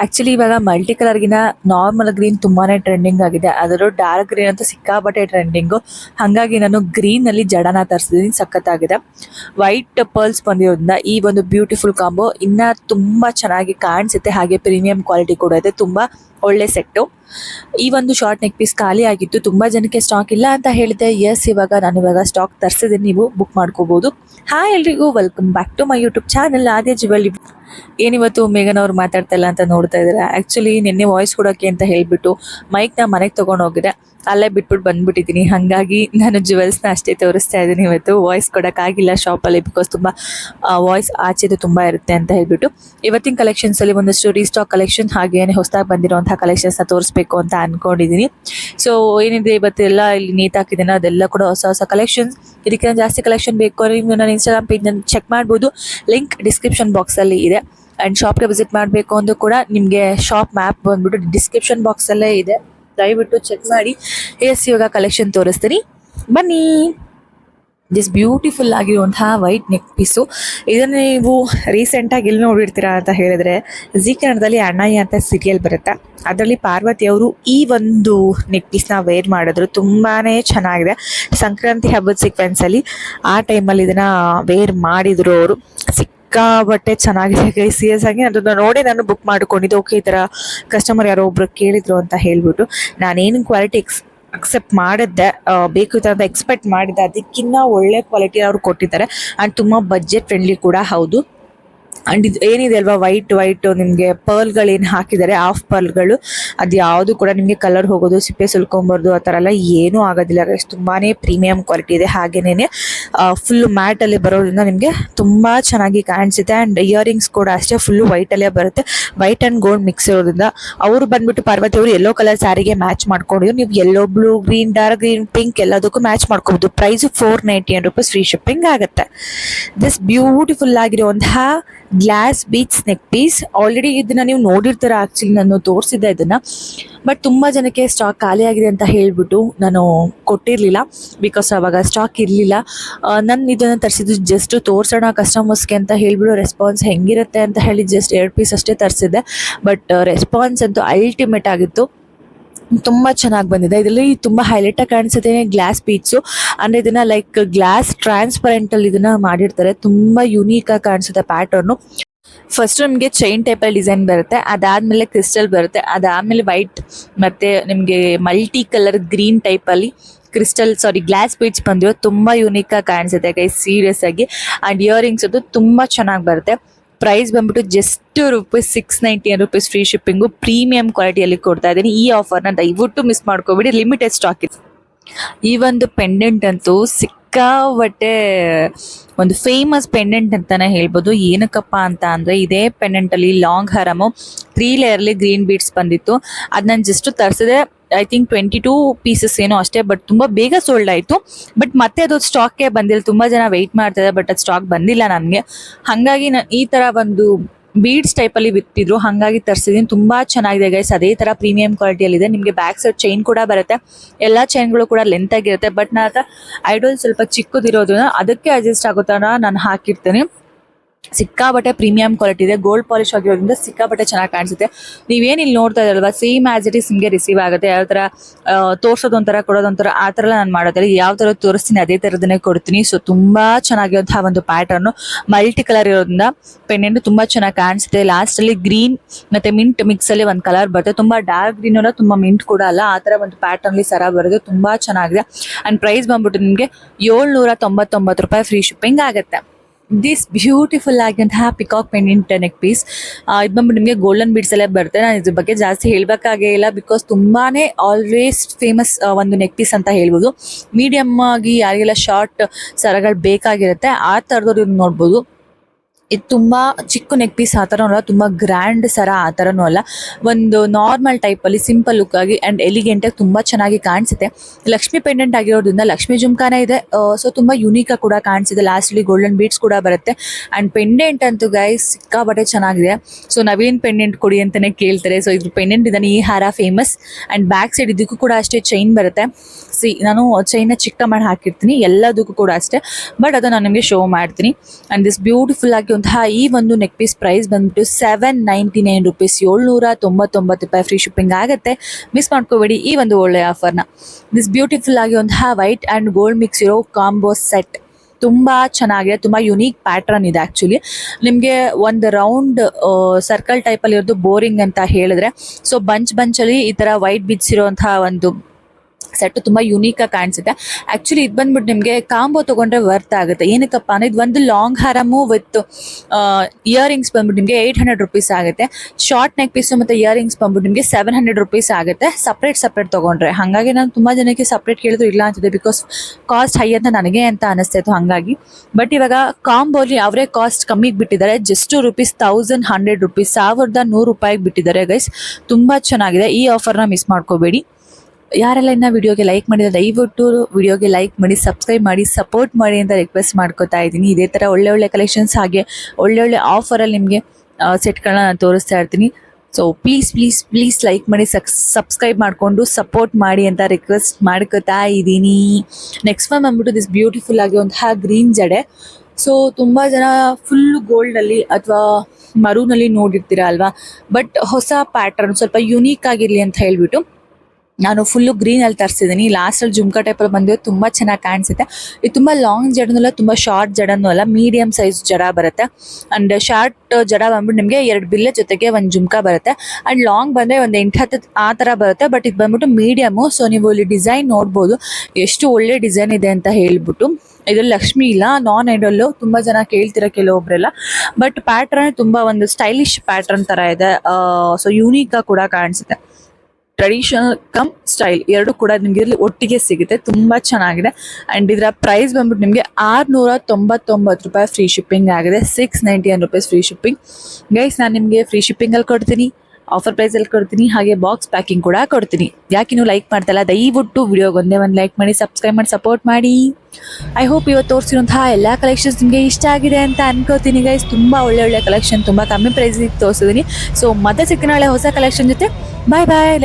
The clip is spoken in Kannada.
ಆ್ಯಕ್ಚುಲಿ ಇವಾಗ ಮಲ್ಟಿ ಕಲರ್ಗಿನ ನಾರ್ಮಲ್ ಗ್ರೀನ್ ತುಂಬಾ ಟ್ರೆಂಡಿಂಗ್ ಆಗಿದೆ. ಅದರಲ್ಲೂ ಡಾರ್ಕ್ ಗ್ರೀನ್ ಅಂತ ಸಿಕ್ಕಾಪಟ್ಟೆ ಟ್ರೆಂಡಿಂಗು ಹಾಗಾಗಿ ನಾನು ಗ್ರೀನಲ್ಲಿ ಜಡನ ತರಿಸಿದ್ದೀನಿ. ಸಖತ್ತಾಗಿದೆ. ವೈಟ್ ಪರ್ಲ್ಸ್ ಬಂದಿರೋದ್ರಿಂದ ಈ ಒಂದು ಬ್ಯೂಟಿಫುಲ್ ಕಾಂಬೋ ಇನ್ನೂ ತುಂಬ ಚೆನ್ನಾಗಿ ಕಾಣಿಸುತ್ತೆ. ಹಾಗೆ ಪ್ರೀಮಿಯಂ ಕ್ವಾಲಿಟಿ ಕೂಡ ಇದೆ. ತುಂಬ ಒಳ್ಳೆ ಸೆಟ್ಟು ಈ ಒಂದು ಶಾರ್ಟ್ ನೆಕ್ ಪೀಸ್ ಖಾಲಿ ಆಗಿತ್ತು ತುಂಬ ಜನಕ್ಕೆ ಸ್ಟಾಕ್ ಇಲ್ಲ ಅಂತ ಹೇಳಿದೆ. ಎಸ್ ಇವಾಗ ನಾನು ಇವಾಗ ಸ್ಟಾಕ್ ತರಿಸಿದ್ದೀನಿ. ನೀವು ಬುಕ್ ಮಾಡ್ಕೋಬಹುದು ಹಾಯ್ ಎಲ್ರಿಗೂ welcome back to my YouTube channel Aadya Jewel. ಏನಿವತ್ತು ಮೇಘನ್ ಅವ್ರು ಮಾತಾಡ್ತಾ ಇಲ್ಲ ಅಂತ ನೋಡ್ತಾ ಇದ್ದಾರೆ? ಆಕ್ಚುಲಿ ನಿನ್ನೆ ವಾಯ್ಸ್ ಕೊಡೋಕೆ ಅಂತ ಹೇಳಿಬಿಟ್ಟು ಮೈಕ್ನ ಮನೆಗೆ ತೊಗೊಂಡು ಹೋಗಿದೆ ಅಲ್ಲೇ ಬಿಟ್ಬಿಟ್ಟು ಬಂದ್ಬಿಟ್ಟಿದ್ದೀನಿ. ಹಾಗಾಗಿ ನಾನು ಜುವೆಲ್ಸ್ನ ಅಷ್ಟೇ ತೋರಿಸ್ತಾ ಇದ್ದೀನಿ. ಇವತ್ತು ವಾಯ್ಸ್ ಕೊಡೋಕ್ಕಾಗಿಲ್ಲ ಶಾಪಲ್ಲಿ ಬಿಕಾಸ್ ತುಂಬ ವಾಯ್ಸ್ ಆಚೆದು ತುಂಬ ಇರುತ್ತೆ ಅಂತ ಹೇಳ್ಬಿಟ್ಟು. ಇವತ್ತಿನ ಕಲೆಕ್ಷನ್ಸಲ್ಲಿ ಒಂದಷ್ಟು ರೀಸ್ಟಾಕ್ ಕಲೆಕ್ಷನ್ ಹಾಗೆಯೇ ಹೊಸದಾಗಿ ಬಂದಿರೋಂಥ ಕಲೆಕ್ಷನ್ಸ್ನ ತೋರಿಸ್ಬೇಕು. ಅಂತ ಅಂದ್ಕೊಂಡಿದ್ದೀನಿ ಸೊ ಏನಿದೆ ಇವತ್ತೆಲ್ಲ ಇಲ್ಲಿ ನೇತ್ ಅದೆಲ್ಲ ಕೂಡ ಹೊಸ ಹೊಸ ಕಲೆಕ್ಷನ್ಸ್ ಇದಕ್ಕಿಂತ ಜಾಸ್ತಿ ಕಲೆಕ್ಷನ್ ಬೇಕು ನೀವು ನನ್ನ ಇನ್ಸ್ಟಾಗ್ರಾಮ್ ಪೇಜ್ನ ಚೆಕ್ ಮಾಡ್ಬೋದು. ಲಿಂಕ್ ಡಿಸ್ಕ್ರಿಪ್ಷನ್ ಬಾಕ್ಸಲ್ಲಿ ಇದೆ. ಆ್ಯಂಡ್ ಶಾಪ್ಗೆ ವಿಸಿಟ್ ಮಾಡಬೇಕು ಅಂದರೂ ಕೂಡ ನಿಮಗೆ ಶಾಪ್ ಮ್ಯಾಪ್ ಬಂದ್ಬಿಟ್ಟು ಡಿಸ್ಕ್ರಿಪ್ಷನ್ ಬಾಕ್ಸಲ್ಲೇ ಇದೆ. ದಯವಿಟ್ಟು ಚೆಕ್ ಮಾಡಿ. ಎಸ್ ಇವಾಗ ಕಲೆಕ್ಷನ್ ತೋರಿಸ್ತೀನಿ. ಬನ್ನಿ. ದಿಸ್ ಬ್ಯೂಟಿಫುಲ್ ಆಗಿರುವಂತಹ ವೈಟ್ ನೆಕ್ ಪೀಸು ಇದನ್ನು ನೀವು ರೀಸೆಂಟಾಗಿ ಎಲ್ಲಿ ನೋಡಿರ್ತೀರಾ ಅಂತ ಹೇಳಿದ್ರೆ ಜಿ ಕನ್ನಡದಲ್ಲಿ ಅಣ್ಣಯ್ಯ ಅಂತ ಸೀರಿಯಲ್ ಬರುತ್ತೆ? ಅದರಲ್ಲಿ ಪಾರ್ವತಿ ಅವರು ಈ ಒಂದು ನೆಕ್ ಪೀಸ್ನ ವೇರ್ ಮಾಡಿದ್ರು. ತುಂಬಾ ಚೆನ್ನಾಗಿದೆ. ಸಂಕ್ರಾಂತಿ ಹಬ್ಬದ ಸೀಕ್ವೆನ್ಸಲ್ಲಿ ಆ ಟೈಮಲ್ಲಿ ಇದನ್ನು ವೇರ್ ಮಾಡಿದರು ಅವರು. ಸಿಕ್ಕಾಬಟ್ಟೆ ಚೆನ್ನಾಗಿದೆ. ಸೀರಿಯಸ್ ಆಗಿ ಅದನ್ನು ನೋಡಿ ನಾನು ಬುಕ್ ಮಾಡ್ಕೊಂಡಿದ್ದೆ. ಓಕೆ ಈ ಥರ ಕಸ್ಟಮರ್ ಯಾರೋ ಒಬ್ರು ಕೇಳಿದ್ರು ಅಂತ ಹೇಳ್ಬಿಟ್ಟು ನಾನೇನು ಕ್ವಾಲಿಟಿ ಎಕ್ಸ್ ಅಕ್ಸೆಪ್ಟ್ ಮಾಡಿದ್ದೆ ಬೇಕು ಅಂತ ಎಕ್ಸ್ಪೆಕ್ಟ್ ಮಾಡಿದ್ದೆ. ಅದಕ್ಕಿಂತ ಒಳ್ಳೆ ಕ್ವಾಲಿಟಿ ಅವ್ರು ಕೊಟ್ಟಿದ್ದಾರೆ. ಆ್ಯಂಡ್ ತುಂಬ ಬಜೆಟ್ ಫ್ರೆಂಡ್ಲಿ ಕೂಡ ಹೌದು. ಆ್ಯಂಡ್ ಇದು ಏನಿದೆ ಅಲ್ವಾ? ವೈಟ್ ವೈಟ್ ನಿಮಗೆ ಪರ್ಲ್ಗಳೇನು ಹಾಕಿದ್ದಾರೆ? ಆಫ್ ಪರ್ಲ್ಗಳು ಅದು ಯಾವುದು ಕೂಡ ನಿಮಗೆ ಕಲರ್ ಹೋಗೋದು, ಸಿಪ್ಪೆ ಸುಲ್ಕೊಂಬಾರ್ದು ಆ ಥರ ಎಲ್ಲ ಏನೂ ಆಗೋದಿಲ್ಲ. ಗೈಸ್ ತುಂಬಾ ಪ್ರೀಮಿಯಂ ಕ್ವಾಲಿಟಿ ಇದೆ. ಹಾಗೆಯೇ ಫುಲ್ ಮ್ಯಾಟಲ್ಲಿ ಬರೋದ್ರಿಂದ ನಿಮಗೆ ತುಂಬ ಚೆನ್ನಾಗಿ ಕಾಣಿಸುತ್ತೆ. ಆ್ಯಂಡ್ ಇಯರಿಂಗ್ಸ್ ಕೂಡ ಅಷ್ಟೇ ಫುಲ್ಲು ವೈಟಲ್ಲೇ ಬರುತ್ತೆ. ವೈಟ್ ಆ್ಯಂಡ್ ಗೋಲ್ಡ್ ಮಿಕ್ಸ್ ಇರೋದ್ರಿಂದ ಅವರು ಬಂದ್ಬಿಟ್ಟು ಪಾರ್ವತಿ ಅವರು ಯೆಲ್ಲೋ ಕಲರ್ ಸ್ಯಾರಿಗೆ ಮ್ಯಾಚ್ ಮಾಡ್ಕೊಂಡಿದ್ರು. ನೀವು yellow blue green dark green pink ಎಲ್ಲದಕ್ಕೂ ಮ್ಯಾಚ್ ಮಾಡ್ಕೋಬೋದು. Price four ninety rupees free shipping ಆಗುತ್ತೆ. ದಿಸ್ ಬ್ಯೂಟಿಫುಲ್ ಆಗಿರುವಂತಹ glass beach neck piece already ಇದನ್ನ ನೀವು ನೋಡಿರ್ತೀರ ಆ್ಯಕ್ಚುಲಿ ನಾನು ತೋರಿಸಿದ್ದೆ ಇದನ್ನ. ಬಟ್ ತುಂಬ ಜನಕ್ಕೆ ಸ್ಟಾಕ್ ಖಾಲಿಯಾಗಿದೆ ಅಂತ ಹೇಳಿಬಿಟ್ಟು ನಾನು ಕೊಟ್ಟಿರಲಿಲ್ಲ ಬಿಕಾಸ್ ಅವಾಗ ಸ್ಟಾಕ್ ಇರಲಿಲ್ಲ. ನಾನು ಇದನ್ನು ತರಿಸಿದ್ದು ಜಸ್ಟ್ ತೋರಿಸೋಣ ಕಸ್ಟಮರ್ಸ್ಗೆ ಅಂತ ಹೇಳಿಬಿಟ್ಟು ರೆಸ್ಪಾನ್ಸ್ ಹೆಂಗಿರುತ್ತೆ ಅಂತ ಹೇಳಿ ಜಸ್ಟ್ ಎರಡು ಪೀಸ್ ಅಷ್ಟೇ ತರಿಸಿದ್ದೆ. ಬಟ್ ರೆಸ್ಪಾನ್ಸ್ ಅಂತೂ ಅಲ್ಟಿಮೇಟ್ ಆಗಿತ್ತು. ತುಂಬ ಚೆನ್ನಾಗಿ ಬಂದಿದೆ. ಇದರಲ್ಲಿ ತುಂಬ ಹೈಲೈಟಾಗಿ ಕಾಣಿಸುತ್ತೆ. ಗ್ಲಾಸ್ ಪೀಟ್ಸು ಅಂದರೆ ಇದನ್ನು ಲೈಕ್ ಗ್ಲಾಸ್ ಟ್ರಾನ್ಸ್ಪರೆಂಟಲ್ಲಿ ಇದನ್ನು ಮಾಡಿರ್ತಾರೆ. ತುಂಬ ಯುನೀಕಾಗಿ ಕಾಣಿಸುತ್ತೆ ಪ್ಯಾಟರ್ನು ಫಸ್ಟ್ ನಿಮಗೆ ಚೈನ್ ಟೈಪಲ್ಲಿ ಡಿಸೈನ್ ಬರುತ್ತೆ. ಅದಾದಮೇಲೆ ಕ್ರಿಸ್ಟಲ್ ಬರುತ್ತೆ. ಅದಾದಮೇಲೆ ವೈಟ್ ಮತ್ತು ನಿಮಗೆ ಮಲ್ಟಿ ಕಲರ್ ಗ್ರೀನ್ ಟೈಪಲ್ಲಿ ಕ್ರಿಸ್ಟಲ್ ಸಾರಿ ಗ್ಲಾಸ್ ಬೀಡ್ಸ್ ಬಂದಿರೋ ತುಂಬ ಯುನೀಕಾಗಿ ಕಾಣಿಸುತ್ತೆ ಗೈಸ್ ಸೀರಿಯಸ್ ಆಗಿ. ಆ್ಯಂಡ್ ಇಯರಿಂಗ್ಸ್ ಅದು ತುಂಬ ಚೆನ್ನಾಗಿ ಬರುತ್ತೆ. ಪ್ರೈಸ್ ಬಂದ್ಬಿಟ್ಟು just rupees six ninety rupees free shipping premium ಕ್ವಾಲಿಟಿಯಲ್ಲಿ ಕೊಡ್ತಾ ಇದ್ದೀನಿ. ಈ ಆಫರ್ನ ದಯವಿಟ್ಟು ಮಿಸ್ ಮಾಡ್ಕೋಬೇಡಿ. ಲಿಮಿಟೆಡ್ ಸ್ಟಾಕ್ ಇದೆ. ಈ ಒಂದು ಪೆಂಡೆಂಟ್ ಅಂತೂ ಸಿಕ್ಕಾಬಟ್ಟೆ ಒಂದು ಫೇಮಸ್ ಪೆಂಡೆಂಟ್ ಅಂತಾನೆ ಹೇಳ್ಬೋದು. ಏನಕ್ಕಪ್ಪ ಅಂತ ಅಂದರೆ ಇದೇ ಪೆಂಡೆಂಟಲ್ಲಿ ಲಾಂಗ್ ಹರಮು ತ್ರೀ ಲೇಯರ್ಲಿ ಗ್ರೀನ್ ಬೀಡ್ಸ್ ಬಂದಿತ್ತು. ಅದು ನಾನು ಜಸ್ಟ್ ತರಿಸಿದೆ I think twenty two pieces ಏನೋ ಅಷ್ಟೇ ಬಟ್ ತುಂಬ ಬೇಗ ಸೋಲ್ಡ್ ಆಯಿತು. ಬಟ್ ಮತ್ತೆ ಅದು ಸ್ಟಾಕ್ಗೆ ಬಂದಿಲ್ಲ. ತುಂಬ ಜನ ವೆಯ್ಟ್ ಮಾಡ್ತಿದ್ದಾರೆ ಬಟ್ ಅದು ಸ್ಟಾಕ್ ಬಂದಿಲ್ಲ ನನಗೆ. ಹಾಗಾಗಿ ನಾನು ಈ ಥರ ಒಂದು ಬೀಡ್ಸ್ ಟೈಪಲ್ಲಿ ಬಿತ್ತಿದ್ರು. ಹಾಗಾಗಿ ತರಿಸಿದ್ದೀನಿ ತುಂಬ ಚೆನ್ನಾಗಿದೆ ಗೈಸ್ ಅದೇ ಥರ ಪ್ರೀಮಿಯಂ ಕ್ವಾಲಿಟಿಯಲ್ಲಿದೆ ನಿಮಗೆ ಬ್ಯಾಕ್ ಸೈಡ್ ಚೈನ್ ಕೂಡ ಬರುತ್ತೆ. ಎಲ್ಲ ಚೈನ್ಗಳು ಕೂಡ ಲೆಂತ್ ಆಗಿರುತ್ತೆ. ಬಟ್ ನನ್ನ ಐಡಲ್ ಸ್ವಲ್ಪ ಚಿಕ್ಕದಿರೋದ್ರಿಂದ ಅದಕ್ಕೆ ಅಡ್ಜಸ್ಟ್ ಆಗೋ ನಾನು ಹಾಕಿರ್ತೀನಿ. ಸಿಕ್ಕಾಬಟ್ಟೆ ಪ್ರೀಮಿಯಂ ಕ್ವಾಲಿಟಿ ಇದೆ ಗೋಲ್ಡ್ ಪಾಲಿಶ್ ಆಗಿರೋದ್ರಿಂದ ಸಿಕ್ಕಾಬಟ್ಟೆ ಚೆನ್ನಾಗಿ ಕಾಣಿಸುತ್ತೆ. ನೀವೇನು ಇಲ್ಲಿ ನೋಡ್ತಾ ಇರಲ್ವಾ ಸೇಮ್ ಆಸ್ ಇಟ್ ಈಸ್ ನಿಮಗೆ ರಿಸೀವ್ ಆಗುತ್ತೆ. ಯಾವ ಥರ ತೋರ್ಸೋದು ಒಂಥರ, ಕೊಡೋದು ಒಂಥರ, ಆ ಥರ ನಾನು ಮಾಡೋದಿಲ್ಲ. ಯಾವ ಥರ ತೋರಿಸ್ತೀನಿ, ಅದೇ ಥರದನ್ನೇ ಕೊಡ್ತೀನಿ. ಸೊ ತುಂಬ ಚೆನ್ನಾಗಿರುವಂತಹ ಒಂದು ಪ್ಯಾಟರ್ನು ಮಲ್ಟಿ ಕಲರ್ ಇರೋದ್ರಿಂದ ಪೆಂಡೆಂಟ್ ತುಂಬ ಚೆನ್ನಾಗಿ ಕಾಣಿಸುತ್ತೆ. ಲಾಸ್ಟಲ್ಲಿ ಗ್ರೀನ್ ಮತ್ತು ಮಿಂಟ್ ಮಿಕ್ಸಲ್ಲಿ ಒಂದು ಕಲರ್ ಬರುತ್ತೆ. ತುಂಬ ಡಾರ್ಕ್ ಗ್ರೀನ್ ಅಲ್ಲ ತುಂಬ ಮಿಂಟ್ ಕೂಡ ಅಲ್ಲ, ಆ ಥರ ಒಂದು ಪ್ಯಾಟರ್ನಲ್ಲಿ ಸರ ಬರೋದು ತುಂಬ ಚೆನ್ನಾಗಿದೆ. ಆ್ಯಂಡ್ ಪ್ರೈಸ್ ಬಂದ್ಬಿಟ್ಟು ನಿಮಗೆ ಏಳ್ನೂರ ತೊಂಬತ್ತೊಂಬತ್ತು ರೂಪಾಯಿ ಫ್ರೀ ಶಿಪ್ಪಿಂಗ್ ಆಗುತ್ತೆ. ದಿಸ್ ಬ್ಯೂಟಿಫುಲ್ ಆಗಿರುವಂತಹ ಪಿಕಾಕ್ ಪೆಂಡೆಂಟ್ ನೆಕ್ ಪೀಸ್ ಇದು ಬಂದ್ಬಿಟ್ಟು ನಿಮಗೆ ಗೋಲ್ಡನ್ ಬೀಡ್ಸ್ ಎಲ್ಲ ಬರುತ್ತೆ. ನಾನು ಇದ್ರ ಬಗ್ಗೆ ಜಾಸ್ತಿ ಹೇಳಬೇಕಾಗೇ ಇಲ್ಲ ಬಿಕಾಸ್ ತುಂಬಾ ಆಲ್ವೇಸ್ ಫೇಮಸ್ ಒಂದು ನೆಕ್ ಪೀಸ್ ಅಂತ ಹೇಳ್ಬೋದು. ಮೀಡಿಯಮ್ ಆಗಿ ಯಾರಿಗೆಲ್ಲ ಶಾರ್ಟ್ ಸರಗಳು ಬೇಕಾಗಿರುತ್ತೆ, ಆ ಥರದವ್ರು ನೋಡ್ಬೋದು. ಇದು ತುಂಬ ಚಿಕ್ಕ ನೆಕ್ ಪೀಸ್ ಆ ಥರನೂ ಅಲ್ಲ, ತುಂಬ ಗ್ರ್ಯಾಂಡ್ ಸರ ಆ ಥರನೂ ಅಲ್ಲ. ಒಂದು ನಾರ್ಮಲ್ ಟೈಪಲ್ಲಿ ಸಿಂಪಲ್ ಲುಕ್ ಆಗಿ ಆ್ಯಂಡ್ ಎಲಿಗೆಂಟಾಗಿ ತುಂಬ ಚೆನ್ನಾಗಿ ಕಾಣಿಸುತ್ತೆ. ಲಕ್ಷ್ಮಿ ಪೆಂಡೆಂಟ್ ಆಗಿರೋದ್ರಿಂದ ಲಕ್ಷ್ಮಿ ಜುಮ್ಕಾನೇ ಇದೆ. ಸೊ ತುಂಬ ಯುನೀಕಾಗಿ ಕೂಡ ಕಾಣಿಸಿದೆ. ಲಾಸ್ಟಲ್ಲಿ ಗೋಲ್ಡನ್ ಬೀಡ್ಸ್ ಕೂಡ ಬರುತ್ತೆ. ಆ್ಯಂಡ್ ಪೆಂಡೆಂಟ್ ಅಂತೂ ಗೈಸ್ ಸಿಕ್ಕಾಪಟ್ಟೆ ಚೆನ್ನಾಗಿದೆ. ಸೊ ನವೀನ್ ಪೆಂಡೆಂಟ್ ಕೊಡಿ ಅಂತಲೇ ಕೇಳ್ತಾರೆ. ಸೊ ಇದ್ರ ಪೆಂಡೆಂಟ್ ಇದ್ದಾನೆ ಈ ಹಾರ ಫೇಮಸ್ ಆ್ಯಂಡ್ ಬ್ಯಾಕ್ ಸೈಡ್ ಇದಕ್ಕೂ ಕೂಡ ಅಷ್ಟೇ ಚೈನ್ ಬರುತ್ತೆ. ಸಿ ನಾನು ಚೈನ ಚಿಕ್ಕ ಮಾಡಿ ಹಾಕಿರ್ತೀನಿ. ಎಲ್ಲದಕ್ಕೂ ಕೂಡ ಅಷ್ಟೇ. ಬಟ್ ಅದು ನಾನು ನಿಮಗೆ ಶೋ ಮಾಡ್ತೀನಿ. ಆ್ಯಂಡ್ ದಿಸ್ ಬ್ಯೂಟಿಫುಲ್ ಆಗಿ ಆಗಿರುವಂತಹ ಈ ಒಂದು ನೆಕ್ ಪೀಸ್ ಪ್ರೈಸ್ ಬಂದ್ಬಿಟ್ಟು ಸೆವೆನ್ ನೈಂಟಿ ನೈನ್ ರುಪೀಸ್ ಏಳ್ನೂರ ತೊಂಬತ್ತೊಂಬತ್ತು ರೂಪಾಯಿ ಫ್ರೀ ಶಿಪ್ಪಿಂಗ್ ಆಗುತ್ತೆ. ಮಿಸ್ ಮಾಡ್ಕೋಬೇಡಿ ಈ ಒಂದು ಒಳ್ಳೆಯ ಆಫರ್ನ ಮಿಸ್ ಬ್ಯೂಟಿಫುಲ್ ಆಗಿರುವಂತಹ ವೈಟ್ ಆ್ಯಂಡ್ ಗೋಲ್ಡ್ ಮಿಕ್ಸ್ ಇರೋ ಕಾಂಬೋ ಸೆಟ್ ತುಂಬ ಚೆನ್ನಾಗಿದೆ, ತುಂಬ ಯುನೀಕ್ ಪ್ಯಾಟ್ರನ್ ಇದೆ ಆ್ಯಕ್ಚುಲಿ ನಿಮಗೆ ಒಂದು ರೌಂಡ್ ಸರ್ಕಲ್ ಟೈಪಲ್ಲಿ ಇರೋದು ಬೋರಿಂಗ್ ಅಂತ ಹೇಳಿದ್ರೆ ಸೊ ಬಂಚ್ ಬಂಚಲ್ಲಿ ಈ ಥರ ವೈಟ್ ಬಿಚ್ಚಿರೋಂಥ ಒಂದು ಸೆಟ್ ತುಂಬ ಆಗಿ ಕಾಣಿಸುತ್ತೆ. ಆ್ಯಕ್ಚುಲಿ ಇದು ಬಂದ್ಬಿಟ್ಟು ನಿಮಗೆ ಕಾಂಬೋ ತಗೊಂಡ್ರೆ ವರ್ತ್ ಆಗುತ್ತೆ. ಏನಕ್ಕಪ್ಪ ಅಂದರೆ ಇದು ಒಂದು ಲಾಂಗ್ ಹಾರಮು ವಿತ್ ಇಯರಿಂಗ್ಸ್ ಬಂದ್ಬಿಟ್ಟು ನಿಮಗೆ ಏಯ್ಟ್ ಹಂಡ್ರೆಡ್ ರುಪೀಸ್ ಆಗುತ್ತೆ. ಶಾರ್ಟ್ ನೆಕ್ ಪೀಸು ಮತ್ತು ಇಯರಿಂಗ್ಸ್ ಬಂದ್ಬಿಟ್ಟು ನಿಮಗೆ ಸೆವೆನ್ ಹಂಡ್ರೆಡ್ ರುಪೀಸ್ ಆಗುತ್ತೆ. ಸಪ್ರೇಟ್ ಸಪ್ರೇಟ್ ತಗೊಂಡ್ರೆ. ಹಾಗಾಗಿ ನಾನು ತುಂಬ ಜನಕ್ಕೆ ಸಪ್ರೇಟ್ ಕೇಳಿದ್ರು ಇಲ್ಲ ಅಂತಿದೆ ಬಿಕಾಸ್ ಕಾಸ್ಟ್ ಹೈ ಅಂತ ನನಗೆ ಅಂತ ಅನಿಸ್ತಾಯಿತ್ತು ಹಾಗಾಗಿ. ಬಟ್ ಇವಾಗ ಕಾಂಬೋಲಿ ಅವರೇ ಕಾಸ್ಟ್ ಕಮ್ಮಿಗೆ ಬಿಟ್ಟಿದ್ದಾರೆ. Just rupees thousand hundred rupees ಸಾವಿರದ ನೂರು ರೂಪಾಯಿಗೆ ಬಿಟ್ಟಿದ್ದಾರೆ ಗೈಸ್ ತುಂಬ ಚೆನ್ನಾಗಿದೆ. ಈ ಆಫರ್ನ ಮಿಸ್ ಮಾಡ್ಕೋಬೇಡಿ. ಯಾರೆಲ್ಲ ಇನ್ನ ವಿಡಿಯೋಗೆ ಲೈಕ್ ಮಾಡಿದ್ರೆ ದಯವಿಟ್ಟು ವಿಡಿಯೋಗೆ ಲೈಕ್ ಮಾಡಿ ಸಬ್ಸ್ಕ್ರೈಬ್ ಮಾಡಿ ಸಪೋರ್ಟ್ ಮಾಡಿ ಅಂತ ರಿಕ್ವೆಸ್ಟ್ ಮಾಡ್ಕೋತಾ ಇದ್ದೀನಿ. ಇದೇ ಥರ ಒಳ್ಳೆ ಒಳ್ಳೆ ಕಲೆಕ್ಷನ್ಸ್ ಹಾಗೆ ಒಳ್ಳೆ ಒಳ್ಳೆ ಆಫರಲ್ಲಿ ನಿಮಗೆ ಸೆಟ್ಗಳನ್ನ ನಾನು ತೋರಿಸ್ತಾ ಇರ್ತೀನಿ. So please please please like ಮಾಡಿ ಸಕ್ಸ್ ಸಬ್ಸ್ಕ್ರೈಬ್ ಮಾಡಿಕೊಂಡು ಸಪೋರ್ಟ್ ಮಾಡಿ ಅಂತ ರಿಕ್ವೆಸ್ಟ್ ಮಾಡ್ಕೋತಾ ಇದ್ದೀನಿ. ನೆಕ್ಸ್ಟ್ ಒನ್ ಬಂದ್ಬಿಟ್ಟು this beautiful ah green jade. So ತುಂಬ ಜನ ಫುಲ್ ಗೋಲ್ಡಲ್ಲಿ ಅಥವಾ ಮರೂನಲ್ಲಿ ನೋಡಿರ್ತೀರ ಅಲ್ವಾ? ಬಟ್ ಹೊಸ ಪ್ಯಾಟರ್ನ್ ಸ್ವಲ್ಪ ಯುನೀಕ್ ಆಗಿರಲಿ ಅಂತ ಹೇಳ್ಬಿಟ್ಟು ನಾನು ಫುಲ್ಲು ಗ್ರೀನಲ್ಲಿ ತರಿಸಿದ್ದೀನಿ ಲಾಸ್ಟಲ್ಲಿ ಜುಮ್ಕಾ ಟೈಪಲ್ಲಿ ಬಂದಿದೆ. ತುಂಬ ಚೆನ್ನಾಗಿ ಕಾಣಿಸುತ್ತೆ. ಇದು ತುಂಬ ಲಾಂಗ್ ಜಡನೂ ಅಲ್ಲ, ತುಂಬ ಶಾರ್ಟ್ ಜಡನೂ ಅಲ್ಲ. ಮೀಡಿಯಮ್ ಸೈಜ್ ಜಡ ಬರುತ್ತೆ. ಆ್ಯಂಡ್ ಶಾರ್ಟ್ ಜಡ ಬಂದ್ಬಿಟ್ಟು ನಿಮಗೆ ಎರಡು ಬಿಲ್ಲೆ ಜೊತೆಗೆ ಒಂದು ಜುಮ್ಕಾ ಬರುತ್ತೆ. ಆ್ಯಂಡ್ ಲಾಂಗ್ ಬಂದರೆ ಒಂದು ಎಂಟು, ಹತ್ತು ಆ ಥರ ಬರುತ್ತೆ. ಬಟ್ ಇದು ಬಂದ್ಬಿಟ್ಟು ಮೀಡಿಯಮು ಸೊ ನೀವು ಇಲ್ಲಿ ಡಿಸೈನ್ ನೋಡ್ಬೋದು. ಎಷ್ಟು ಒಳ್ಳೆ ಡಿಸೈನ್ ಇದೆ ಅಂತ ಹೇಳ್ಬಿಟ್ಟು. ಇದ್ರಲ್ಲಿ ಲಕ್ಷ್ಮಿ ಇಲ್ಲ ನಾನ್ ಐಡಲ್ಲು ತುಂಬ ಜನ ಕೇಳ್ತಿರೋ ಕೆಲವೊಬ್ರೆಲ್ಲ. ಬಟ್ ಪ್ಯಾಟ್ರನ್ ತುಂಬ ಒಂದು ಸ್ಟೈಲಿಶ್ ಪ್ಯಾಟ್ರನ್ ಥರ ಇದೆ. ಸೊ ಯೂನೀಕಾಗಿ ಕೂಡ ಕಾಣಿಸುತ್ತೆ. ಟ್ರೆಡಿಷನಲ್ ಕಮ್ ಸ್ಟೈಲ್ ಎರಡು ಕೂಡ ನಿಮ್ಗೆ ಇಲ್ಲಿ ಒಟ್ಟಿಗೆ ಸಿಗುತ್ತೆ, ತುಂಬಾ ಚೆನ್ನಾಗಿದೆ. ಆ್ಯಂಡ್ ಇದರ ಪ್ರೈಸ್ ಬಂದ್ಬಿಟ್ಟು ನಿಮಗೆ ಆರುನೂರ ತೊಂಬತ್ತೊಂಬತ್ತು ರೂಪಾಯಿ ಫ್ರೀ ಶಿಪ್ಪಿಂಗ್ ಆಗಿದೆ six ninety one rupees free shipping guys ನಾನು ನಿಮಗೆ ಫ್ರೀ ಶಿಪ್ಪಿಂಗಲ್ಲಿ ಕೊಡ್ತೀನಿ ಆಫರ್ ಪ್ರೈಸಲ್ಲಿ ಕೊಡ್ತೀನಿ, ಹಾಗೆ ಬಾಕ್ಸ್ ಪ್ಯಾಕಿಂಗ್ ಕೂಡ ಕೊಡ್ತೀನಿ. ಯಾಕೆ ನೀವು ಲೈಕ್ ಮಾಡ್ತಲ್ಲ, ದಯವಿಟ್ಟು ವಿಡಿಯೋಗೆ ಒಂದೇ ಒಂದು ಲೈಕ್ ಮಾಡಿ ಸಬ್ಸ್ಕ್ರೈಬ್ ಮಾಡಿ ಸಪೋರ್ಟ್ ಮಾಡಿ. ಐ ಹೋಪ್ ಇವತ್ತು ತೋರಿಸಿರುವಂತಹ ಎಲ್ಲ ಕಲೆಕ್ಷನ್ಸ್ ನಿಮಗೆ ಇಷ್ಟ ಆಗಿದೆ ಅಂತ ಅನ್ಕೋತೀನಿ ಗೈಸ್ ತುಂಬ ಒಳ್ಳೆ ಒಳ್ಳೆ ಕಲೆಕ್ಷನ್ ತುಂಬ ಕಮ್ಮಿ ಪ್ರೈಸಿಗೆ ತೋರಿಸಿದ್ದೀನಿ. ಸೊ ಮತ್ತೆ ಸಿಕ್ಕಿನ ಹೊಸ ಕಲೆಕ್ಷನ್ ಜೊತೆ ಬಾಯ್ ಬಾಯ್ ಲೈಕ್